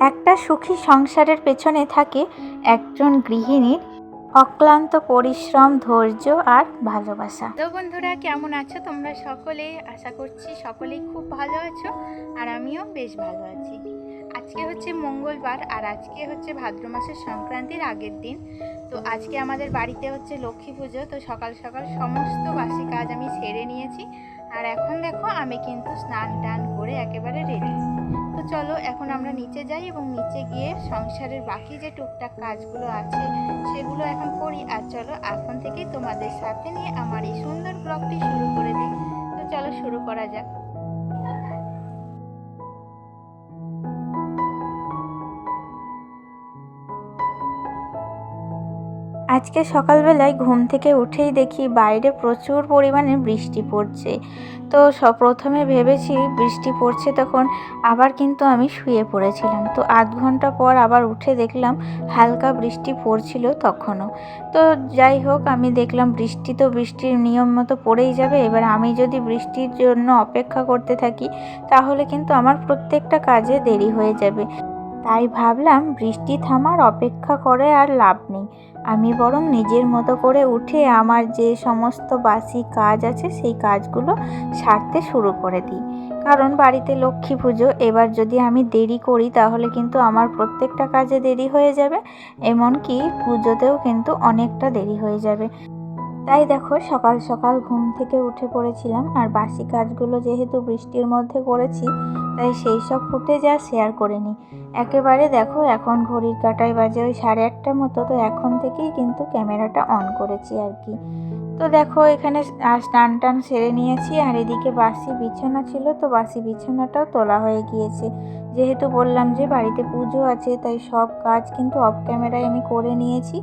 একটা সুখী সংসারের পেছনে থাকে একজন গৃহিণীর অক্লান্ত পরিশ্রম, ধৈর্য আর ভালোবাসা। তো বন্ধুরা, কেমন আছো তোমরা সকলে? আশা করছি সকলেই খুব ভালো আছো আর আমিও বেশ ভালো আছি। আজকে হচ্ছে মঙ্গলবার আর আজকে হচ্ছে ভাদ্র মাসের সংক্রান্তির আগের দিন। তো আজকে আমাদের বাড়িতে হচ্ছে লক্ষ্মী পুজো। তো সকাল সকাল সমস্ত বাসি কাজ আমি সেরে নিয়েছি। আর এখন দেখো, আমি কিন্তু স্নান টান করে একেবারে রেডি তো চলো, এখন আমরা নিচে যাই এবং নিচে গিয়ে সংসারের বাকি যে টুকটাক কাজগুলো আছে, সেগুলো এখন করি। আর চলো, এখন থেকেই তোমাদের সাথে নিয়ে আমার এই সুন্দর ব্লগটি শুরু করে দিই। তো চলো, শুরু করা যাক। আজকে সকালবেলায় ঘুম থেকে উঠেই দেখি বাইরে প্রচুর পরিমাণে বৃষ্টি পড়ছে। তো প্রথমে ভেবেছি বৃষ্টি পড়ছে তখন আবার কিন্তু আমি শুয়ে পড়েছিলাম। তো আধ ঘণ্টা পর আবার উঠে দেখলাম হালকা বৃষ্টি পড়ছিল তখনও। তো যাই হোক, আমি দেখলাম বৃষ্টি তো বৃষ্টির নিয়ম মতো পড়েই যাবে। এবার আমি যদি বৃষ্টির জন্য অপেক্ষা করতে থাকি, তাহলে কিন্তু আমার প্রত্যেকটা কাজে দেরি হয়ে যাবে। তাই ভাবলাম বৃষ্টি থামার অপেক্ষা করে আর লাভ নেই। আমি বরং নিজের মতো করে উঠে আমার যে সমস্ত বাসি কাজ আছে সেই কাজগুলো সারতে শুরু করে দিই। কারণ বাড়িতে লক্ষ্মী পুজো, এবার যদি আমি দেরি করি তাহলে কিন্তু আমার প্রত্যেকটা কাজে দেরি হয়ে যাবে, এমনকি পুজোতেও কিন্তু অনেকটা দেরি হয়ে যাবে। তাই দেখো, সকাল সকাল ঘুম থেকে উঠে পড়েছিলাম আর বাসি কাজগুলো যেহেতু বৃষ্টির মধ্যে করেছি, তাই সেই সব ফুটেজ আর শেয়ার করে নিই একেবারে দেখো, এখন ঘড়ির কাটায় বাজে ওই সাড়ে আটটার মতো, তো এখন থেকেই কিন্তু ক্যামেরাটা অন করেছি আর কি। তো দেখো, এখানে স্নান টান সেরে নিয়েছি আর এদিকে বাসি বিছানা ছিল, তো বাসি বিছানাটাও তোলা হয়ে গিয়েছে। যেহেতু বললাম যে বাড়িতে পুজো আছে, তাই সব কাজ কিন্তু অফ ক্যামেরায় আমি করে নিয়েছি।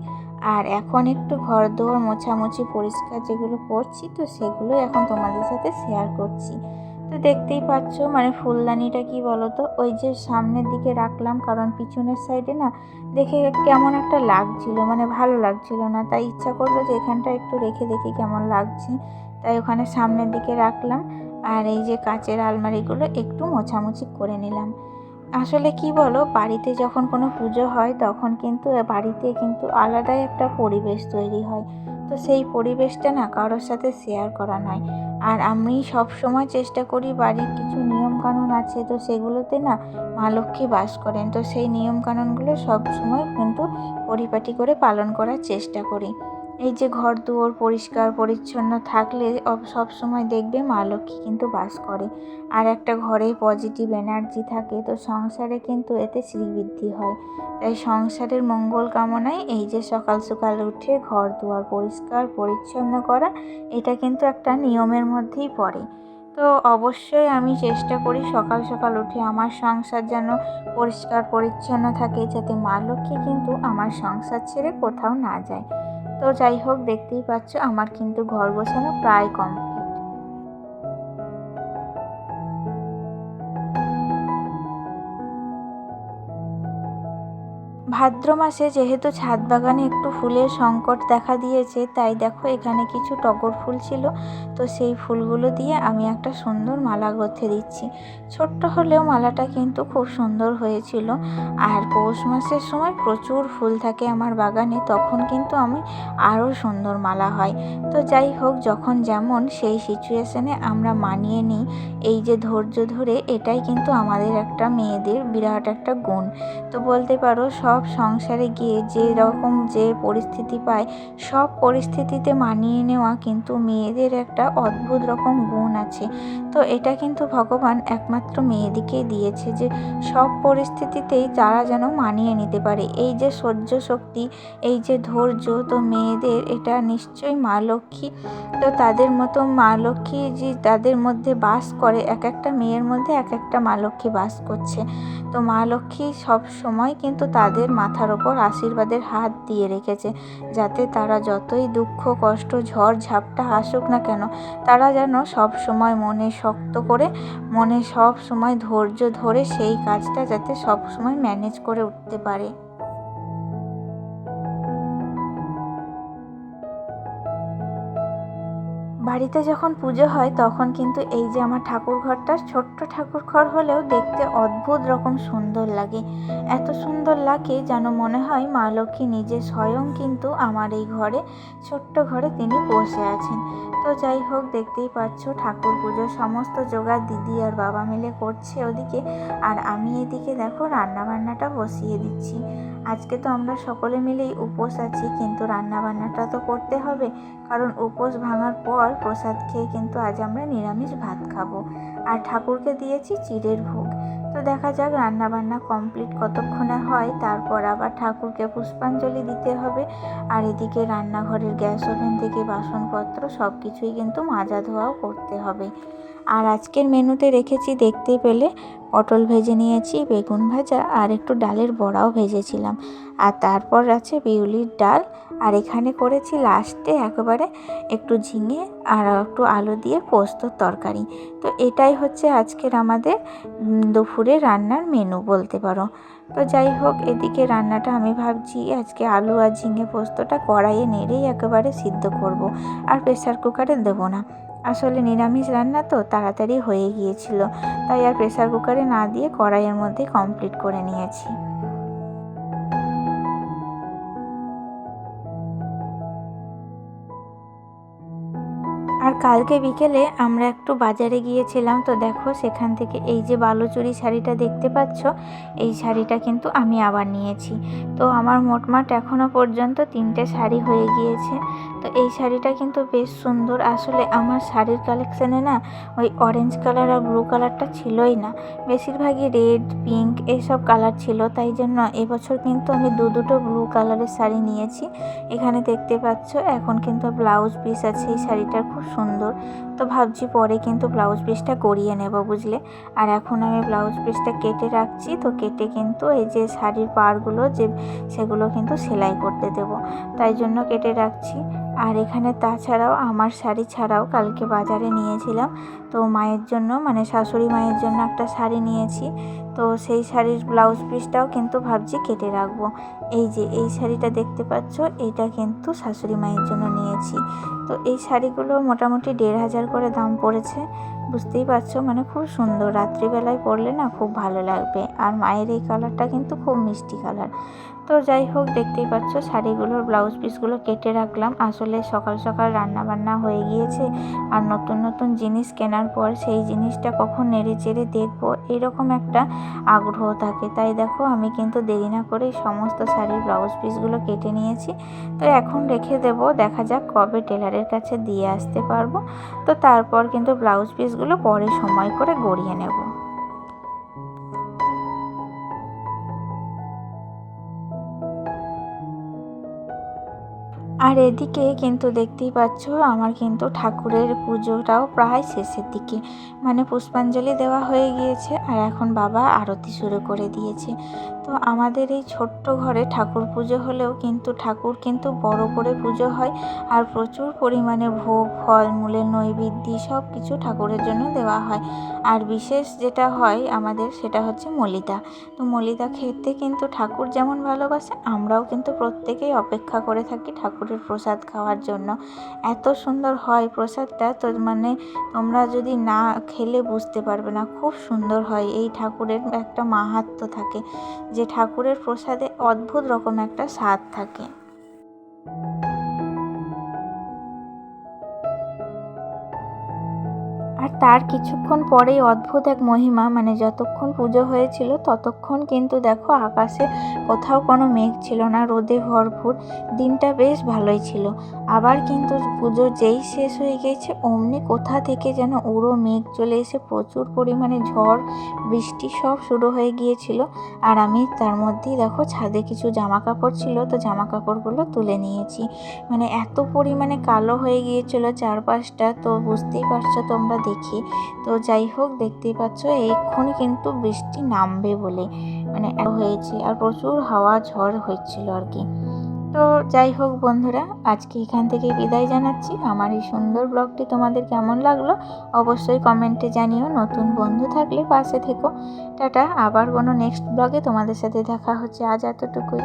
আর এখন একটু ঘর দোয়ার মোছামুছি পরিষ্কার যেগুলো করছি, তো সেগুলো এখন তোমাদের সাথে শেয়ার করছি। তো দেখতেই পাচ্ছ মানে ফুলদানিটা কি বলো তো ওই যে সামনের দিকে রাখলাম, কারণ পিছনের সাইডে না দেখে কেমন একটা লাগছিল মানে ভালো লাগছিল না। তাই ইচ্ছা করল যে এখানটা একটু রেখে দেখি কেমন লাগছে। তাই ওখানে সামনের দিকে রাখলাম, আর এই যে কাচের আলমারিগুলো একটু মোছামুছি করে নিলাম। আসলে কি বলো, বাড়িতে যখন কোনো পুজো হয়, তখন কিন্তু বাড়িতে কিন্তু আলাদাই একটা পরিবেশ তৈরি হয়। তো সেই পরিবেশটা না কারোর সাথে শেয়ার করা নয়। আর আমি সব সময় চেষ্টা করি বাড়ির কিছু নিয়ম কানুন আছে, তো সেগুলোতে না মা লক্ষ্মী বাস করেন। তো সেই নিয়ম কানুনগুলো সব সময় কিন্তু পরিপাটি করে পালন করার চেষ্টা করি। এই যে ঘর দুয়ার পরিষ্কার, পরিচ্ছন্ন থাকলে সব সময় দেখবে মা লক্ষ্মী কিন্তু বাস করে। আর একটা ঘরে পজিটিভ এনার্জি থাকে, তো সংসারে কিন্তু এতে শ্রীবৃদ্ধি হয়। তাই সংসারের মঙ্গল কামনায় এই যে সকাল সকাল উঠে ঘর দুয়ার পরিষ্কার, পরিচ্ছন্ন করা, এটা কিন্তু একটা নিয়মের মধ্যেই পড়ে। তো অবশ্যই আমি চেষ্টা করি সকাল সকাল উঠে আমার সংসার যেন পরিষ্কার, পরিচ্ছন্ন থাকে, যাতে মা লক্ষ্মী কিন্তু আমার সংসার ছেড়ে কোথাও না যায়। তো যাই হোক দেখতেই পাচ্ছ আমার কিন্তু ঘর গোছানো প্রায় কমপ্লিট। ভাদ্র মাসে যেহেতু ছাদ বাগানে একটু ফুলের সংকট দেখা দিয়েছে, তাই দেখো এখানে কিছু টগর ফুল ছিল। তো সেই ফুলগুলো দিয়ে আমি একটা সুন্দর মালা গথে দিচ্ছি। ছোট্ট হলেও মালাটা কিন্তু খুব সুন্দর হয়েছিল। আর পৌষ মাসের সময় প্রচুর ফুল থাকে আমার বাগানে, তখন কিন্তু আমি আরও সুন্দর মালা হয়। তো যাই হোক, যখন যেমন সেই সিচুয়েশনে আমরা মানিয়ে নিই, এই যে ধৈর্য ধরে এটাই কিন্তু আমাদের একটা মেয়েদের বিরাট একটা গুণ। তো বলতে পারো, সব সংসারে গিয়ে যে রকম যে পরিস্থিতি পায়, সব পরিস্থিতিতে মানিয়ে নেওয়া কিন্তু মেয়েদের একটা অদ্ভুত রকম গুণ আছে। তো এটা কিন্তু ভগবান একমাত্র মেয়েদিকেই দিয়েছে যে সব পরিস্থিতিতেই তারা যেন মানিয়ে নিতে পারে। এই যে সহ্য শক্তি, এই যে ধৈর্য, তো মেয়েদের এটা নিশ্চয়ই মা লক্ষ্মী। তো তাদের মতো মা লক্ষ্মী যে তাদের মধ্যে বাস করে, এক একটা মেয়ের মধ্যে এক একটা মা লক্ষ্মী বাস করছে। তো মা লক্ষ্মী সব সময় কিন্তু তাদের মাথার ওপর আশীর্বাদের হাত দিয়ে রেখেছে, যাতে তারা যতই দুঃখ, কষ্ট, ঝড়, ঝাপটা আসুক না কেন, তারা যেন সব সময় মনে শক্ত করে, মনে সব সময় ধৈর্য ধরে সেই কাজটা যাতে সব সময় ম্যানেজ করে উঠতে পারে। বাড়িতে যখন পুজো হয়, তখন কিন্তু এই যে আমার ঠাকুর ঘরটা ছোট্ট ঠাকুর ঘর হলেও দেখতে অদ্ভুত রকম সুন্দর লাগে। এত সুন্দর লাগে যেন মনে হয় মা লক্ষ্মী নিজে স্বয়ং কিন্তু আমার এই ঘরে, ছোট্ট ঘরে তিনি বসে আছেন। তো যাই হোক, দেখতেই পাচ্ছ ঠাকুর পুজোর সমস্ত জোগাড় দিদি আর বাবা মিলে করছে ওদিকে। আর আমি এদিকে দেখো রান্না বান্নাটা বসিয়ে দিচ্ছি। আজকে তো আমরা সকলে মিলেই উপোস আছি, কিন্তু রান্না বান্নাটা তো করতে হবে। কারণ উপোস ভাঙার পর প্রসাদ খেয়ে কিন্তু আজ আমরা নিরামিষ ভাত খাব। আর ঠাকুরকে দিয়েছি চিড়ের ভোগ। তো দেখা যাক রান্না বান্না কমপ্লিট কতক্ষণে হয়, তারপর আবার ঠাকুরকে পুষ্পাঞ্জলি দিতে হবে। আর এদিকে রান্নাঘরের গ্যাস ওভেন থেকে বাসনপত্র সব কিছুই কিন্তু মাজা ধোয়াও করতে হবে। আর আজকের মেনুতে রেখেছি দেখতে পেলে, পটল ভেজে নিয়েছি, বেগুন ভাজা আর একটু ডালের বড়াও ভেজেছিলাম। আর তারপর আছে বিউলির ডাল আর এখানে করেছি লাস্টে একেবারে একটু ঝিঙে আর একটু আলু দিয়ে পোস্তর তরকারি। তো এটাই হচ্ছে আজকের আমাদের দুপুরে রান্নার মেনু বলতে পারো। তো যাই হোক, এদিকে রান্নাটা আমি ভাবছি আজকে আলু আর ঝিঙে পোস্তটা কড়াইয়ে নেড়েই একেবারে সিদ্ধ করব। আর প্রেসার কুকারে দেবো না। আসলে নিরামিষ রান্না তো তাড়াতাড়ি হয়ে গিয়েছিল, তাই আর প্রেসার কুকারে না দিয়ে কড়াইয়ের মধ্যে কমপ্লিট করে নিয়েছি। কালকে বিকেলে আমরা একটু বাজারে গিয়েছিলাম। তো দেখো সেখান থেকে এই যে বালুচুরি শাড়িটা দেখতে পাচ্ছ, এই শাড়িটা কিন্তু আমি আবার নিয়েছি। তো আমার মোটমাট এখনও পর্যন্ত তিনটে শাড়ি হয়ে গিয়েছে। তো এই শাড়িটা কিন্তু বেশ সুন্দর। আসলে আমার শাড়ির কালেকশানে না ওই অরেঞ্জ কালার আর ব্লু কালারটা ছিলই না। বেশিরভাগই রেড পিঙ্ক এইসব কালার ছিল। তাই জন্য এবছর কিন্তু আমি দু দুটো ব্লু কালারের শাড়ি নিয়েছি। এখানে দেখতে পাচ্ছ, এখন কিন্তু ব্লাউজ পিস আছে। এই শাড়িটার খুব সুন্দর তো ভাবছি পরে কিন্তু ব্লাউজ পিসটা করিয়ে নেব, বুঝলে? আর এখন আমি ব্লাউজ পিসটা কেটে রাখছি, তো কেটে কিন্তু এই যে শাড়ির পাড়গুলো যে, সেগুলো কিন্তু সেলাই করতে দেব। তাই জন্য কেটে রাখছি। আর এখানে তাছাড়াও আমার শাড়ি ছাড়াও কালকে বাজারে নিয়েছিলাম। তো মায়ের জন্য মানে শাশুড়ি মায়ের জন্য একটা শাড়ি নিয়েছি। তো সেই শাড়ির ব্লাউজ পিসটাও কিন্তু ভাবছি কেটে রাখব। এই যে, এই শাড়িটা দেখতে পাচ্ছ, এটা কিন্তু শাশুড়ি মায়ের জন্য নিয়েছি। তো এই শাড়িগুলো মোটামুটি দেড় হাজার করে দাম পড়েছে। বুঝতেই পারছ? মানে খুব সুন্দর। রাত্রিবেলায় পরলে না খুব ভালো লাগবে। আর মায়ের এই কালারটা কিন্তু খুব মিষ্টি কালার তো যাই হোক, দেখতেই পাচ্ছ শাড়িগুলোর ব্লাউজ পিসগুলো কেটে রাখলাম। আসলে সকাল সকাল রান্না বান্না হয়ে গিয়েছে। আর নতুন নতুন জিনিস কেনার পর সেই জিনিসটা কখন নেড়ে চেড়ে দেখব, এরকম একটা আগ্রহ থাকে। তাই দেখো, আমি কিন্তু দেরি না করেই সমস্ত শাড়ির ব্লাউজ পিসগুলো কেটে নিয়েছি। তো এখন রেখে দেব, দেখা যাক কবে টেলারের কাছে দিয়ে আসতে পারব। তো তারপর কিন্তু ব্লাউজ পিসগুলো পরে সময় করে গড়িয়ে নেব। আর এদিকে কিন্তু দেখতেই পাচ্ছ, আমার কিন্তু ঠাকুরের পুজোটাও প্রায় শেষের দিকে। মানে পুষ্পাঞ্জলি দেওয়া হয়ে গিয়েছে আর এখন বাবা আরতি শুরু করে দিয়েছে। তো আমাদের এই ছোট্ট ঘরে ঠাকুর পুজো হলেও কিন্তু ঠাকুর কিন্তু বড় করে পুজো হয় আর প্রচুর পরিমাণে ভোগ, ফল, মূলের নৈবেদ্য সব কিছু ঠাকুরের জন্য দেওয়া হয়। আর বিশেষ যেটা হয় আমাদের সেটা হচ্ছে মলিদা। তো মলিদা খেতে কিন্তু ঠাকুর যেমন ভালোবাসে, আমরাও কিন্তু প্রত্যেকেই অপেক্ষা করে থাকি ঠাকুরের প্রসাদ খাওয়ার জন্য। এত সুন্দর হয় প্রসাদটা, তো মানে তোমরা যদি না খেলে বুঝতে পারবে না, খুব সুন্দর হয়। এই ঠাকুরের একটা মাহাত্ম্য থাকে যে ঠাকুরের প্রসাদে অদ্ভুত রকম একটা স্বাদ থাকে। তার কিছুক্ষণ পরেই অদ্ভুত এক মহিমা মানে যতক্ষণ পুজো হয়েছিল ততক্ষণ কিন্তু দেখো আকাশে কোথাও কোনো মেঘ ছিল না, রোদে ভরপুর, দিনটা বেশ ভালোই ছিল। আবার কিন্তু পুজো যেই শেষ হয়ে গেছে, অমনি কোথা থেকে যেন উড়ো মেঘ চলে এসে প্রচুর পরিমাণে ঝড়, বৃষ্টি সব শুরু হয়ে গিয়েছিল। আর আমি তার মধ্যেই দেখো ছাদে কিছু জামা কাপড় ছিল, তো জামা কাপড়গুলো তুলে নিয়েছি। মানে এত পরিমাণে কালো হয়ে গিয়েছিল চারপাশটা, তো বুঝতেই পারছ তোমরা দেখি তো যাই হোক, দেখতেই পাচ্ছ, এক্ষুনি কিন্তু বৃষ্টি নামবে বলে। মানে হয়েছে আর প্রচুর হাওয়া ঝড় হচ্ছিল আর কি। তো যাই হোক বন্ধুরা, আজকে এখান থেকে বিদায় জানাচ্ছি। আমার এই সুন্দর ব্লগটি তোমাদের কেমন লাগল, অবশ্যই কমেন্টে জানিও। নতুন বন্ধু থাকলে পাশে থেকো। টাটা, আবার কোনো নেক্সট ব্লগে তোমাদের সাথে দেখা হচ্ছে। আজ এতটুকুই।